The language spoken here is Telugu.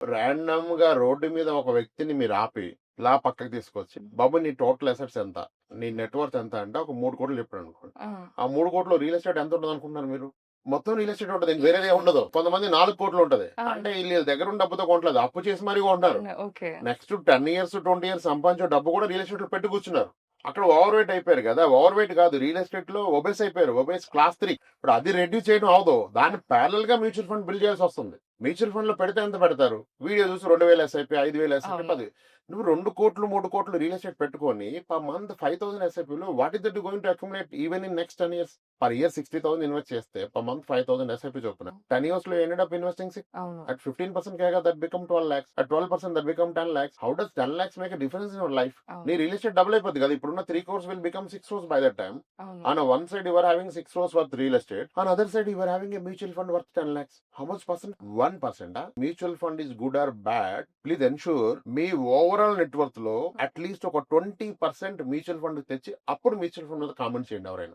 ర్యాండమ్గా రోడ్డు మీద ఒక వ్యక్తిని మీరు ఆపి ఇలా పక్కకి తీసుకొచ్చి బాబు నీ టోటల్ అసెట్స్ ఎంత? నీ నెట్వర్క్ ఎంత? అంటే ఒక మూడు కోట్లు చెప్పాడు అనుకోండి ఆ, మూడు కోట్లు రియల్ ఎస్టేట్ ఎంత ఉంటుంది అనుకుంటున్నారు మీరు? మొత్తం రియల్ ఎస్టేట్ ఉంటుంది వేరేదే ఉండదు. కొంతమంది నాలుగు కోట్లు ఉంటది. అంటే వీళ్ళ దగ్గర ఉన్న డబ్బుతో కొనట్లేదు అప్పు చేసి మరీ కొంటారు. Next ten years twenty years సంపాదించే డబ్బు కూడా రియల్ ఎస్టేట్లో పెట్టి కూర్చున్నారు. అక్కడ ఓవర్ వెయిట్ అయిపోయారు కదా. ఓవర్ వెయిట్ కాదు రియల్ ఎస్టేట్లో ఒబేస్ అయిపోయారు. Obese class three. ఇప్పుడు అది రెడ్యూస్ చేయడం అవదు. దాన్ని ప్యారల్గా మ్యూచువల్ ఫండ్ బిల్డ్ చేయాల్సి వస్తుంది. మ్యూచువల్ ఫండ్లో పెడితే ఎంత పెడతారు? వీడియో చూసి రెండు వేల ఎస్ఐపి ఐదు వేల ఎస్ఐపి. పది. నువ్వు రెండు కోట్లు మూడు కోట్లు రియల్ ఎస్టేట్ పెట్టుకొని per month five thousand ఎస్ఐపిలో what is that going to accumulate even in next ten years? Per year sixty thousand invest చేస్తే per month five thousand SIP చొప్పున టెన్ ఇయర్స్లో ended up investing 15% kega that become 12 lakhs at 12% that become 10 lakhs how does 10 lakhs make a difference in your life అవును. నీ రియల్ ఎస్టేట్ డబుల్ అయిపోద్ది కదా ఇప్పుడున్న three crores will become six crores by that time. On one side your having six crores worth real estate on other side your having a mutual fund worth ten lakhs. How much percent? One percent mutual fund is good or bad please ensure me overall నెట్వర్క్లో అట్లీస్ట్ ఒక ట్వంటీ పర్సెంట్ మ్యూచువల్ ఫండ్ తెచ్చి అప్పుడు మ్యూచువల్ ఫండ్ మీద కామెంట్ చేయండి ఎవరైనా.